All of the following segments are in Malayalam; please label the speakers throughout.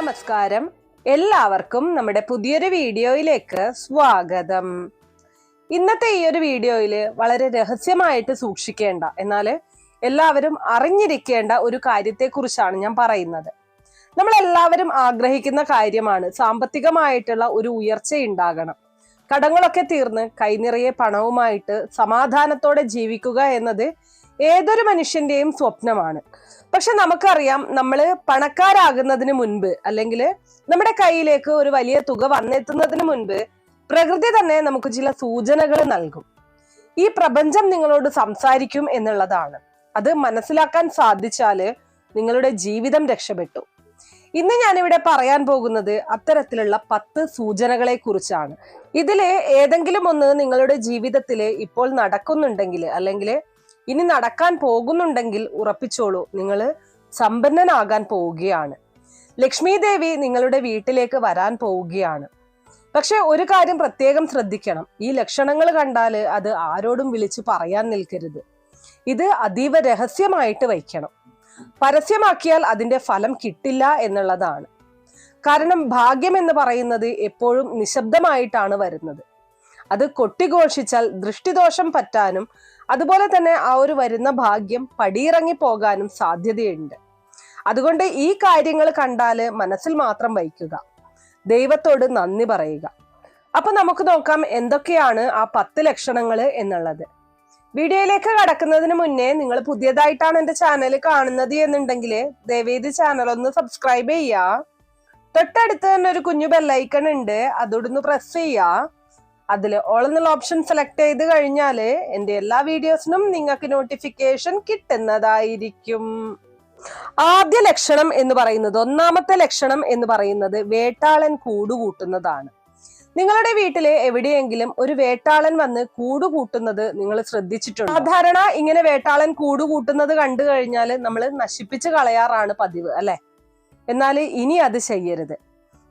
Speaker 1: നമസ്കാരം. എല്ലാവർക്കും നമ്മുടെ പുതിയൊരു വീഡിയോയിലേക്ക് സ്വാഗതം. ഇന്നത്തെ ഈ ഒരു വീഡിയോയിൽ വളരെ രഹസ്യമായിട്ട് സൂക്ഷിക്കേണ്ട എന്നാൽ എല്ലാവരും അറിഞ്ഞിരിക്കേണ്ട ഒരു കാര്യത്തെക്കുറിച്ചാണ് ഞാൻ പറയുന്നത്. നമ്മൾ എല്ലാവരും ആഗ്രഹിക്കുന്ന കാര്യമാണ് സാമ്പത്തികമായിട്ടുള്ള ഒരു ഉയർച്ച ഉണ്ടാകണം. കടങ്ങളൊക്കെ തീർന്ന് കൈനിറയെ പണവുമായിട്ട് സമാധാനത്തോടെ ജീവിക്കുക എന്നത് ഏതൊരു മനുഷ്യന്റെയും സ്വപ്നമാണ്. പക്ഷെ നമുക്കറിയാം നമ്മൾ പണക്കാരാകുന്നതിന് മുൻപ് അല്ലെങ്കിൽ നമ്മുടെ കയ്യിലേക്ക് ഒരു വലിയ തുക വന്നെത്തുന്നതിന് മുൻപ് പ്രകൃതി തന്നെ നമുക്ക് ചില സൂചനകൾ നൽകും. ഈ പ്രപഞ്ചം നിങ്ങളോട് സംസാരിക്കും എന്നുള്ളതാണ്. അത് മനസ്സിലാക്കാൻ സാധിച്ചാൽ നിങ്ങളുടെ ജീവിതം രക്ഷപ്പെട്ടു. ഇന്ന് ഞാനിവിടെ പറയാൻ പോകുന്നത് അത്തരത്തിലുള്ള പത്ത് സൂചനകളെ കുറിച്ചാണ്. ഇതിലെ ഏതെങ്കിലും ഒന്ന് നിങ്ങളുടെ ജീവിതത്തിൽ ഇപ്പോൾ നടക്കുന്നുണ്ടെങ്കിൽ അല്ലെങ്കിൽ ഇനി നടക്കാൻ പോകുന്നുണ്ടെങ്കിൽ ഉറപ്പിച്ചോളൂ. നിങ്ങൾ സമ്പന്നനാകാൻ പോവുകയാണ്. ലക്ഷ്മി ദേവി നിങ്ങളുടെ വീട്ടിലേക്ക് വരാൻ പോവുകയാണ്. പക്ഷെ ഒരു കാര്യം പ്രത്യേകം ശ്രദ്ധിക്കണം. ഈ ലക്ഷണങ്ങൾ കണ്ടാൽ അത് ആരോടും വിളിച്ചു പറയാൻ നിൽക്കരുത്. ഇത് അതീവ രഹസ്യമായിട്ട് വയ്ക്കണം. പരസ്യമാക്കിയാൽ അതിന്റെ ഫലം കിട്ടില്ല എന്നുള്ളതാണ്. കാരണം ഭാഗ്യം എന്ന് പറയുന്നത് എപ്പോഴും നിശബ്ദമായിട്ടാണ് വരുന്നത്. അത് കൊട്ടിഘോഷിച്ചാൽ ദൃഷ്ടിദോഷം പറ്റാനും അതുപോലെ തന്നെ ആ ഒരു വരുന്ന ഭാഗ്യം പടിയിറങ്ങി പോകാനും സാധ്യതയുണ്ട്. അതുകൊണ്ട് ഈ കാര്യങ്ങൾ കണ്ടാൽ മനസ്സിൽ മാത്രം വയ്ക്കുക. ദൈവത്തോട് നന്ദി പറയുക. അപ്പൊ നമുക്ക് നോക്കാം എന്തൊക്കെയാണ് ആ പത്ത് ലക്ഷണങ്ങൾ എന്നുള്ളത്. വീഡിയോയിലേക്ക് കടക്കുന്നതിന് മുന്നേ നിങ്ങൾ പുതിയതായിട്ടാണ് എന്റെ ചാനൽ കാണുന്നത് എന്നുണ്ടെങ്കിൽ ദയവേത് ചാനൽ ഒന്ന് സബ്സ്ക്രൈബ് ചെയ്യുക. തൊട്ടടുത്ത് തന്നെ ഒരു കുഞ്ഞു ബെല്ലൈക്കൺ ഉണ്ട്. അതോടൊന്ന് പ്രസ് ചെയ്യുക. അതിൽ ഓൾ എന്നുള്ള ഓപ്ഷൻ സെലക്ട് ചെയ്ത് കഴിഞ്ഞാൽ എന്റെ എല്ലാ വീഡിയോസിനും നിങ്ങൾക്ക് നോട്ടിഫിക്കേഷൻ കിട്ടുന്നതായിരിക്കും. ആദ്യ ലക്ഷണം എന്ന് പറയുന്നത് ഒന്നാമത്തെ ലക്ഷണം എന്ന് പറയുന്നത് വേട്ടാളൻ കൂടുകൂട്ടുന്നതാണ്. നിങ്ങളുടെ വീട്ടിലെ എവിടെയെങ്കിലും ഒരു വേട്ടാളൻ വന്ന് കൂടുകൂട്ടുന്നത് നിങ്ങൾ ശ്രദ്ധിച്ചിട്ടുണ്ട്? സാധാരണ ഇങ്ങനെ വേട്ടാളൻ കൂടുകൂട്ടുന്നത് കണ്ടു കഴിഞ്ഞാൽ നമ്മൾ നശിപ്പിച്ച് കളയാറാണ് പതിവ് അല്ലെ? എന്നാൽ ഇനി അത് ചെയ്യരുത്.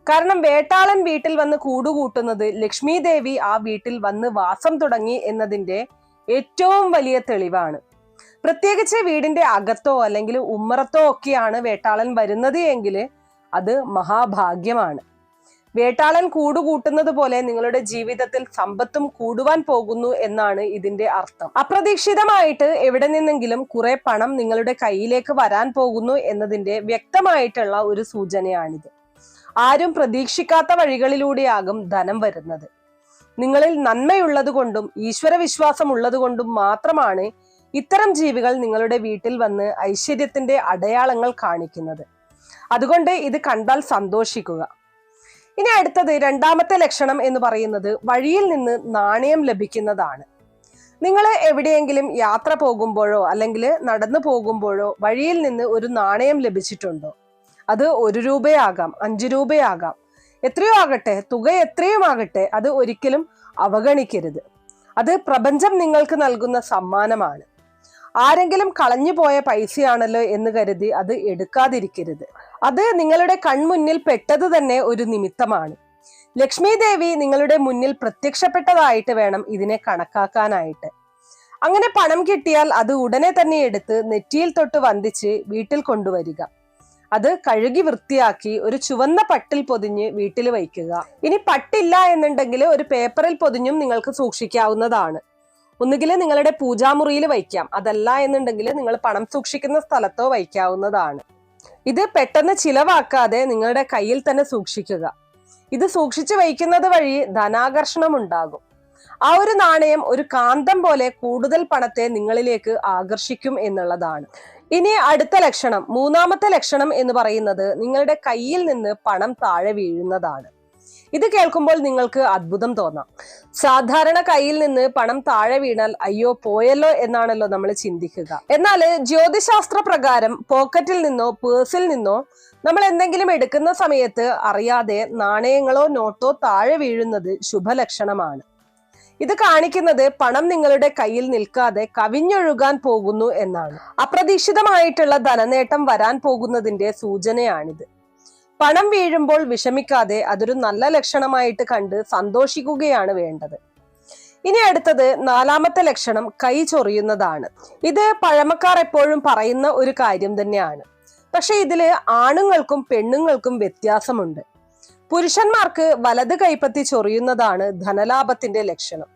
Speaker 1: കാരണം വേട്ടാളൻ വീട്ടിൽ വന്ന് കൂടുകൂട്ടുന്നത് ലക്ഷ്മി ദേവി ആ വീട്ടിൽ വന്ന് വാസം തുടങ്ങി എന്നതിന്റെ ഏറ്റവും വലിയ തെളിവാണ്. പ്രത്യേകിച്ച് വീടിന്റെ അകത്തോ അല്ലെങ്കിൽ ഉമ്മറത്തോ ഒക്കെയാണ് വേട്ടാളൻ വരുന്നത് എങ്കിൽ അത് മഹാഭാഗ്യമാണ്. വേട്ടാളൻ കൂടുകൂട്ടുന്നത് പോലെ നിങ്ങളുടെ ജീവിതത്തിൽ സമ്പത്തും കൂടുവാൻ പോകുന്നു എന്നാണ് ഇതിന്റെ അർത്ഥം. അപ്രതീക്ഷിതമായിട്ട് എവിടെ നിന്നെങ്കിലും കുറെ പണം നിങ്ങളുടെ കയ്യിലേക്ക് വരാൻ പോകുന്നു എന്നതിന്റെ വ്യക്തമായിട്ടുള്ള ഒരു സൂചനയാണിത്. ആരും പ്രതീക്ഷിക്കാത്ത വഴികളിലൂടെയാകും ധനം വരുന്നത്. നിങ്ങളിൽ നന്മയുള്ളത് കൊണ്ടും ഈശ്വര വിശ്വാസം ഉള്ളത് കൊണ്ടും മാത്രമാണ് ഇത്തരം ജീവികൾ നിങ്ങളുടെ വീട്ടിൽ വന്ന് ഐശ്വര്യത്തിന്റെ അടയാളങ്ങൾ കാണിക്കുന്നത്. അതുകൊണ്ട് ഇത് കണ്ടാൽ സന്തോഷിക്കുക. ഇനി അടുത്തത് രണ്ടാമത്തെ ലക്ഷണം എന്ന് പറയുന്നത് വഴിയിൽ നിന്ന് നാണയം ലഭിക്കുന്നതാണ്. നിങ്ങൾ എവിടെയെങ്കിലും യാത്ര പോകുമ്പോഴോ അല്ലെങ്കിൽ നടന്നു പോകുമ്പോഴോ വഴിയിൽ നിന്ന് ഒരു നാണയം ലഭിച്ചിട്ടുണ്ടോ? അത് ഒരു രൂപയാകാം അഞ്ചു രൂപയാകാം. എത്രയോ ആകട്ടെ തുക എത്രയും ആകട്ടെ അത് ഒരിക്കലും അവഗണിക്കരുത്. അത് പ്രപഞ്ചം നിങ്ങൾക്ക് നൽകുന്ന സമ്മാനമാണ്. ആരെങ്കിലും കളഞ്ഞു പോയ പൈസയാണല്ലോ എന്ന് കരുതി അത് എടുക്കാതിരിക്കരുത്. അത് നിങ്ങളുടെ കൺമുന്നിൽ പെട്ടത് തന്നെ ഒരു നിമിത്തമാണ്. ലക്ഷ്മി ദേവി നിങ്ങളുടെ മുന്നിൽ പ്രത്യക്ഷപ്പെട്ടതായിട്ട് വേണം ഇതിനെ കണക്കാക്കാനായിട്ട്. അങ്ങനെ പണം കിട്ടിയാൽ അത് ഉടനെ തന്നെ എടുത്ത് നെറ്റിയിൽ തൊട്ട് വന്ദിച്ച് വീട്ടിൽ കൊണ്ടുവരിക. അത് കഴുകി വൃത്തിയാക്കി ഒരു ചുവന്ന പട്ടിൽ പൊതിഞ്ഞ് വീട്ടിൽ വയ്ക്കുക. ഇനി പട്ടില്ല എന്നുണ്ടെങ്കിൽ ഒരു പേപ്പറിൽ പൊതിഞ്ഞും നിങ്ങൾക്ക് സൂക്ഷിക്കാവുന്നതാണ്. ഒന്നുകിൽ നിങ്ങളുടെ പൂജാമുറിയിൽ വയ്ക്കാം. അതല്ല എന്നുണ്ടെങ്കിൽ നിങ്ങൾ പണം സൂക്ഷിക്കുന്ന സ്ഥലത്തോ വയ്ക്കാവുന്നതാണ്. ഇത് പെട്ടെന്ന് ചിലവാക്കാതെ നിങ്ങളുടെ കയ്യിൽ തന്നെ സൂക്ഷിക്കുക. ഇത് സൂക്ഷിച്ചു വയ്ക്കുന്നത് വഴി ധനാകർഷണം ഉണ്ടാകും. ആ ഒരു നാണയം ഒരു കാന്തം പോലെ കൂടുതൽ പണത്തെ നിങ്ങളിലേക്ക് ആകർഷിക്കും എന്നുള്ളതാണ്. ഇനി അടുത്ത ലക്ഷണം മൂന്നാമത്തെ ലക്ഷണം എന്ന് പറയുന്നത് നിങ്ങളുടെ കയ്യിൽ നിന്ന് പണം താഴെ വീഴുന്നതാണ്. ഇത് കേൾക്കുമ്പോൾ നിങ്ങൾക്ക് അത്ഭുതം തോന്നാം. സാധാരണ കയ്യിൽ നിന്ന് പണം താഴെ വീണാൽ അയ്യോ പോയല്ലോ എന്നാണല്ലോ നമ്മൾ ചിന്തിക്കുക. എന്നാൽ ജ്യോതിശാസ്ത്ര പ്രകാരം പോക്കറ്റിൽ നിന്നോ പേഴ്സിൽ നിന്നോ നമ്മൾ എന്തെങ്കിലും എടുക്കുന്ന സമയത്ത് അറിയാതെ നാണയങ്ങളോ നോട്ടോ താഴെ വീഴുന്നത് ശുഭലക്ഷണമാണ്. ഇത് കാണിക്കുന്നത് പണം നിങ്ങളുടെ കയ്യിൽ നിൽക്കാതെ കവിഞ്ഞൊഴുകാൻ പോകുന്നു എന്നാണ്. അപ്രതീക്ഷിതമായിട്ടുള്ള ധനനേട്ടം വരാൻ പോകുന്നതിന്റെ സൂചനയാണിത്. പണം വീഴുമ്പോൾ വിഷമിക്കാതെ അതൊരു നല്ല ലക്ഷണമായിട്ട് കണ്ട് സന്തോഷിക്കുകയാണ് വേണ്ടത്. ഇനി അടുത്തത് നാലാമത്തെ ലക്ഷണം കൈ ചൊറിയുന്നതാണ്. ഇത് പഴമക്കാർ എപ്പോഴും പറയുന്ന ഒരു കാര്യം തന്നെയാണ്. പക്ഷെ ഇതിൽ ആണുങ്ങൾക്കും പെണ്ണുങ്ങൾക്കും വ്യത്യാസമുണ്ട്. പുരുഷന്മാർക്ക് വലത് കൈപ്പത്തി ചൊറിയുന്നതാണ് ധനലാഭത്തിന്റെ ലക്ഷണം.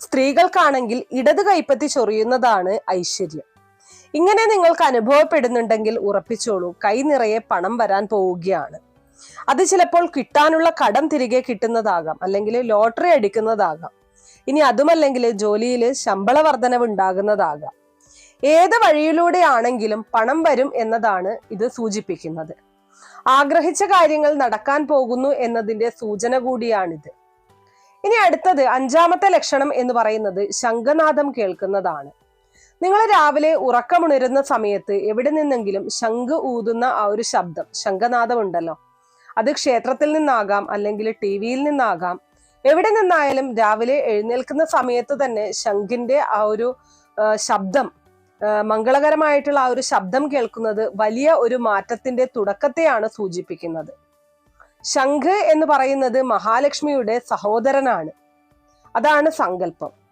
Speaker 1: സ്ത്രീകൾക്കാണെങ്കിൽ ഇടത് കൈപ്പത്തി ചൊറിയുന്നതാണ് ഐശ്വര്യം. ഇങ്ങനെ നിങ്ങൾക്ക് അനുഭവപ്പെടുന്നുണ്ടെങ്കിൽ ഉറപ്പിച്ചോളൂ കൈ നിറയെ പണം വരാൻ പോവുകയാണ്. അത് ചിലപ്പോൾ കിട്ടാനുള്ള കടം തിരികെ കിട്ടുന്നതാകാം അല്ലെങ്കിൽ ലോട്ടറി അടിക്കുന്നതാകാം. ഇനി അതുമല്ലെങ്കിൽ ജോലിയിൽ ശമ്പള വർധനവ് ഉണ്ടാകുന്നതാകാം ഏത് വഴിയിലൂടെ ആണെങ്കിലും പണം വരും എന്നതാണ് ഇത് സൂചിപ്പിക്കുന്നത്. ആഗ്രഹിച്ച കാര്യങ്ങൾ നടക്കാൻ പോകുന്നു എന്നതിന്റെ സൂചന കൂടിയാണിത്. ഇനി അടുത്തത് അഞ്ചാമത്തെ ലക്ഷണം എന്ന് പറയുന്നത് ശംഖനാദം കേൾക്കുന്നതാണ്. നിങ്ങൾ രാവിലെ ഉറക്കമുണരുന്ന സമയത്ത് എവിടെ നിന്നെങ്കിലും ശംഖ് ഊതുന്ന ആ ഒരു ശബ്ദം ശംഖനാദം ഉണ്ടല്ലോ. അത് ക്ഷേത്രത്തിൽ നിന്നാകാം അല്ലെങ്കിൽ ടി വിയിൽ നിന്നാകാം. എവിടെ നിന്നായാലും രാവിലെ എഴുന്നേൽക്കുന്ന സമയത്ത് തന്നെ ശംഖിന്റെ ആ ഒരു ശബ്ദം മംഗളകരമായിട്ടുള്ള ആ ഒരു ശബ്ദം കേൾക്കുന്നത് വലിയ ഒരു മാറ്റത്തിന്റെ തുടക്കത്തെയാണ് സൂചിപ്പിക്കുന്നത്. ശംഖ് എന്ന് പറയുന്നത് മഹാലക്ഷ്മിയുടെ സഹോദരനാണ്. അതാണ് സങ്കല്പം.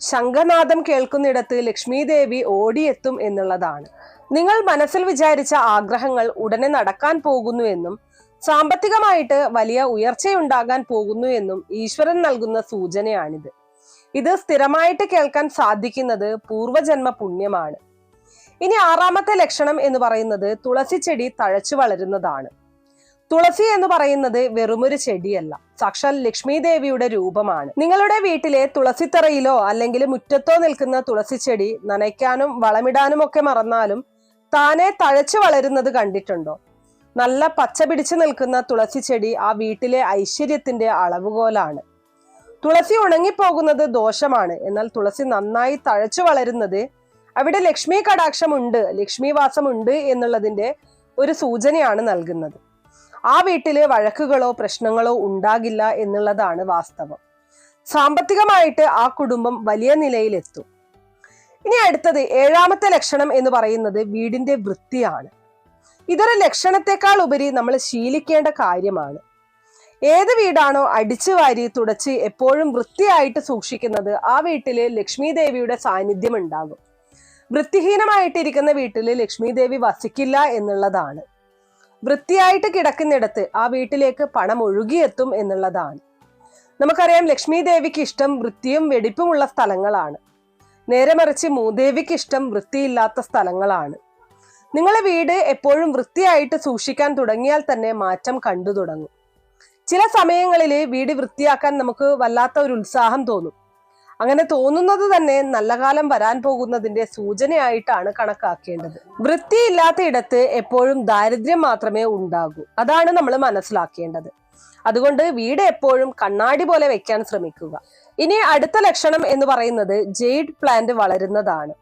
Speaker 1: ശംഖനാദം കേൾക്കുന്നിടത്ത് ലക്ഷ്മീദേവി ഓടിയെത്തും എന്നുള്ളതാണ്. നിങ്ങൾ മനസ്സിൽ വിചാരിച്ച ആഗ്രഹങ്ങൾ ഉടനെ നടക്കാൻ പോകുന്നു എന്നും സാമ്പത്തികമായിട്ട് വലിയ ഉയർച്ചയുണ്ടാകാൻ പോകുന്നു എന്നും ഈശ്വരൻ നൽകുന്ന സൂചനയാണിത്. ഇത് സ്ഥിരമായിട്ട് കേൾക്കാൻ സാധിക്കുന്നത് പൂർവജന്മ പുണ്യമാണ്. ഇനി ആറാമത്തെ ലക്ഷണം എന്ന് പറയുന്നത് തുളസി ചെടി തഴച്ചു വളരുന്നതാണ്. തുളസി എന്ന് പറയുന്നത് വെറുമൊരു ചെടിയല്ല സാക്ഷാൽ ലക്ഷ്മി ദേവിയുടെ രൂപമാണ്. നിങ്ങളുടെ വീട്ടിലെ തുളസിത്തറയിലോ അല്ലെങ്കിൽ മുറ്റത്തോ നിൽക്കുന്ന തുളസി ചെടി നനയ്ക്കാനും വളമിടാനും ഒക്കെ മറന്നാലും താനെ തഴച്ചു വളരുന്നത് കണ്ടിട്ടുണ്ടോ? നല്ല പച്ച പിടിച്ചു നിൽക്കുന്ന തുളസി ചെടി ആ വീട്ടിലെ ഐശ്വര്യത്തിന്റെ അളവുകോലാണ്. തുളസി ഉണങ്ങിപ്പോകുന്നത് ദോഷമാണ്. എന്നാൽ തുളസി നന്നായി തഴച്ചു വളരുന്നത് അവിടെ ലക്ഷ്മി കടാക്ഷമുണ്ട് ലക്ഷ്മി വാസമുണ്ട് എന്നുള്ളതിന്റെ ഒരു സൂചനയാണ് നൽകുന്നത്. ആ വീട്ടിലെ വഴക്കുകളോ പ്രശ്നങ്ങളോ ഉണ്ടാകില്ല എന്നുള്ളതാണ് വാസ്തവം. സാമ്പത്തികമായിട്ട് ആ കുടുംബം വലിയ നിലയിലെത്തും. ഇനി അടുത്തത് ഏഴാമത്തെ ലക്ഷണം എന്ന് പറയുന്നത് വീടിന്റെ വൃത്തിയാണ്. ഇതൊരു ലക്ഷണത്തെക്കാൾ ഉപരി നമ്മൾ ശീലിക്കേണ്ട കാര്യമാണ്. ഏത് വീടാണോ അടിച്ചു വാരി തുടച്ച് എപ്പോഴും വൃത്തിയായിട്ട് സൂക്ഷിക്കുന്നത് ആ വീട്ടിൽ ലക്ഷ്മി ദേവിയുടെ സാന്നിധ്യം ഉണ്ടാകും. വൃത്തിഹീനമായിട്ടിരിക്കുന്ന വീട്ടിൽ ലക്ഷ്മി ദേവി വസിക്കില്ല എന്നുള്ളതാണ്. വൃത്തിയായിട്ട് കിടക്കുന്നിടത്ത് ആ വീട്ടിലേക്ക് പണം ഒഴുകിയെത്തും എന്നുള്ളതാണ്. നമുക്കറിയാം ലക്ഷ്മി ദേവിക്ക് ഇഷ്ടം വൃത്തിയും വെടിപ്പുമുള്ള സ്ഥലങ്ങളാണ്. നേരെ മറിച്ച് മൂദേവിക്ക് ഇഷ്ടം വൃത്തിയില്ലാത്ത സ്ഥലങ്ങളാണ്. നിങ്ങളെ വീട് എപ്പോഴും വൃത്തിയായിട്ട് സൂക്ഷിക്കാൻ തുടങ്ങിയാൽ തന്നെ മാറ്റം കണ്ടു തുടങ്ങും. ചില സമയങ്ങളിൽ വീട് വൃത്തിയാക്കാൻ നമുക്ക് വല്ലാത്ത ഒരു ഉത്സാഹം തോന്നും. അങ്ങനെ തോന്നുന്നത് തന്നെ നല്ല കാലം വരാൻ പോകുന്നതിന്റെ സൂചനയായിട്ടാണ് കണക്കാക്കേണ്ടത്. വൃത്തിയില്ലാത്ത ഇടത്ത് എപ്പോഴും ദാരിദ്ര്യം മാത്രമേ ഉണ്ടാകൂ. അതാണ് നമ്മൾ മനസ്സിലാക്കേണ്ടത്. അതുകൊണ്ട് വീട് എപ്പോഴും കണ്ണാടി പോലെ വെക്കാൻ ശ്രമിക്കുക. ഇനി അടുത്ത ലക്ഷണം എന്ന് പറയുന്നത് ജെയ്ഡ് പ്ലാന്റ് വളരുന്നതാണ്.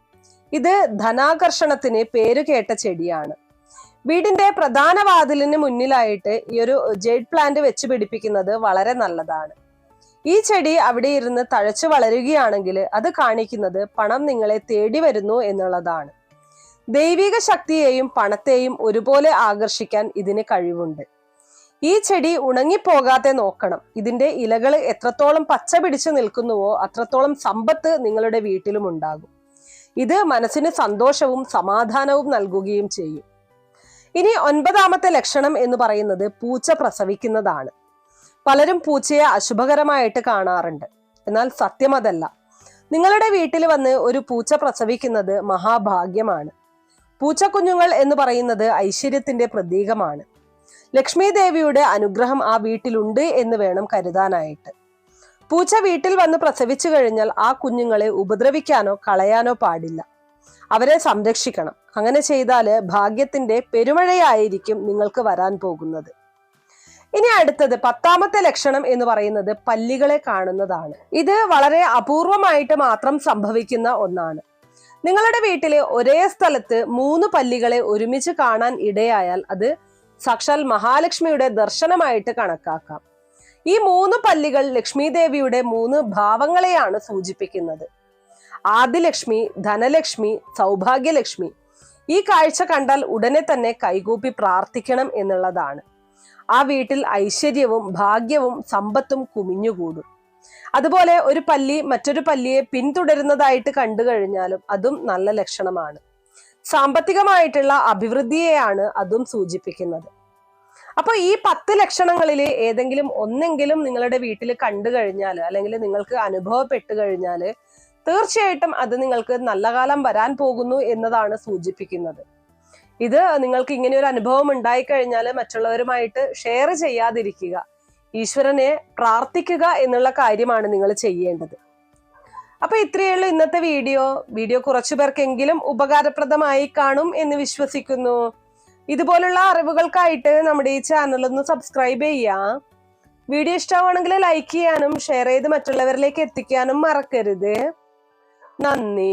Speaker 1: ഇത് ധനാകർഷണത്തിന് പേരുകേട്ട ചെടിയാണ്. വീടിന്റെ പ്രധാന വാതിലിന് മുന്നിലായിട്ട് ഈ ഒരു ജെയ്ഡ് പ്ലാന്റ് വെച്ച് പിടിപ്പിക്കുന്നത് വളരെ നല്ലതാണ്. ഈ ചെടി അവിടെ ഇരുന്ന് തഴച്ചു വളരുകയാണെങ്കിൽ അത് കാണിക്കുന്നത് പണം നിങ്ങളെ തേടി വരുന്നു എന്നുള്ളതാണ്. ദൈവിക ശക്തിയെയും പണത്തെയും ഒരുപോലെ ആകർഷിക്കാൻ ഇതിന് കഴിവുണ്ട്. ഈ ചെടി ഉണങ്ങിപ്പോകാതെ നോക്കണം. ഇതിന്റെ ഇലകൾ എത്രത്തോളം പച്ച പിടിച്ചു നിൽക്കുന്നുവോ അത്രത്തോളം സമ്പത്ത് നിങ്ങളുടെ വീട്ടിലും ഉണ്ടാകും. ഇത് മനസ്സിന് സന്തോഷവും സമാധാനവും നൽകുകയും ചെയ്യും. ഇനി ഒൻപതാമത്തെ ലക്ഷണം എന്ന് പറയുന്നത് പൂച്ച പ്രസവിക്കുന്നതാണ്. പലരും പൂച്ചയെ അശുഭകരമായിട്ട് കാണാറുണ്ട്. എന്നാൽ സത്യം അതല്ല. നിങ്ങളുടെ വീട്ടിൽ വന്ന് ഒരു പൂച്ച പ്രസവിക്കുന്നത് മഹാഭാഗ്യമാണ്. പൂച്ചക്കുഞ്ഞുങ്ങൾ എന്ന് പറയുന്നത് ഐശ്വര്യത്തിന്റെ പ്രതീകമാണ്. ലക്ഷ്മി ദേവിയുടെ അനുഗ്രഹം ആ വീട്ടിലുണ്ട് എന്ന് വേണം കരുതാനായിട്ട്. പൂച്ച വീട്ടിൽ വന്ന് പ്രസവിച്ചു കഴിഞ്ഞാൽ ആ കുഞ്ഞുങ്ങളെ ഉപദ്രവിക്കാനോ കളയാനോ പാടില്ല. അവരെ സംരക്ഷിക്കണം. അങ്ങനെ ചെയ്താൽ ഭാഗ്യത്തിന്റെ പെരുമഴയായിരിക്കും നിങ്ങൾക്ക് വരാൻ പോകുന്നത്. ഇനി അടുത്തത് പത്താമത്തെ ലക്ഷണം എന്ന് പറയുന്നത് പല്ലികളെ കാണുന്നതാണ്. ഇത് വളരെ അപൂർവമായിട്ട് മാത്രം സംഭവിക്കുന്ന ഒന്നാണ്. നിങ്ങളുടെ വീട്ടിലെ ഒരേ സ്ഥലത്ത് മൂന്ന് പല്ലികളെ ഒരുമിച്ച് കാണാൻ ഇടയായാൽ അത് സാക്ഷാൽ മഹാലക്ഷ്മിയുടെ ദർശനമായിട്ട് കണക്കാക്കാം. ഈ മൂന്ന് പല്ലികൾ ലക്ഷ്മി ദേവിയുടെ മൂന്ന് ഭാവങ്ങളെയാണ് സൂചിപ്പിക്കുന്നത്. ആദിലക്ഷ്മി ധനലക്ഷ്മി സൗഭാഗ്യലക്ഷ്മി ഈ കാഴ്ച കണ്ടാൽ ഉടനെ തന്നെ കൈകൂപ്പി പ്രാർത്ഥിക്കണം എന്നുള്ളതാണ്. ആ വീട്ടിൽ ഐശ്വര്യവും ഭാഗ്യവും സമ്പത്തും കുമിഞ്ഞുകൂടും. അതുപോലെ ഒരു പല്ലി മറ്റൊരു പല്ലിയെ പിന്തുടരുന്നതായിട്ട് കണ്ടു കഴിഞ്ഞാലും അതും നല്ല ലക്ഷണമാണ്. സാമ്പത്തികമായിട്ടുള്ള അഭിവൃദ്ധിയെയാണ് അതും സൂചിപ്പിക്കുന്നത്. അപ്പൊ ഈ പത്ത് ലക്ഷണങ്ങളിൽ ഏതെങ്കിലും ഒന്നെങ്കിലും നിങ്ങളുടെ വീട്ടിൽ കണ്ടു കഴിഞ്ഞാൽ അല്ലെങ്കിൽ നിങ്ങൾക്ക് അനുഭവപ്പെട്ടു കഴിഞ്ഞാൽ തീർച്ചയായിട്ടും അത് നിങ്ങൾക്ക് നല്ല കാലം വരാൻ പോകുന്നു എന്നതാണ് സൂചിപ്പിക്കുന്നത്. ഇത് നിങ്ങൾക്ക് ഇങ്ങനെ ഒരു അനുഭവം ഉണ്ടായി കഴിഞ്ഞാൽ മറ്റുള്ളവരുമായിട്ട് ഷെയർ ചെയ്യാതിരിക്കുക. ഈശ്വരനെ പ്രാർത്ഥിക്കുക എന്നുള്ള കാര്യമാണ് നിങ്ങൾ ചെയ്യേണ്ടത്. അപ്പൊ ഇത്രയേ ഉള്ളൂ ഇന്നത്തെ വീഡിയോ. വീഡിയോ കുറച്ചു പേർക്കെങ്കിലും ഉപകാരപ്രദമായി കാണും എന്ന് വിശ്വസിക്കുന്നു. ഇതുപോലുള്ള അറിവുകൾക്കായിട്ട് നമ്മുടെ ഈ ചാനൽ ഒന്ന് സബ്സ്ക്രൈബ് ചെയ്യുക. വീഡിയോ ഇഷ്ടമാണെങ്കിൽ ലൈക്ക് ചെയ്യാനും ഷെയർ ചെയ്ത് മറ്റുള്ളവരിലേക്ക് എത്തിക്കാനും മറക്കരുത്. നന്ദി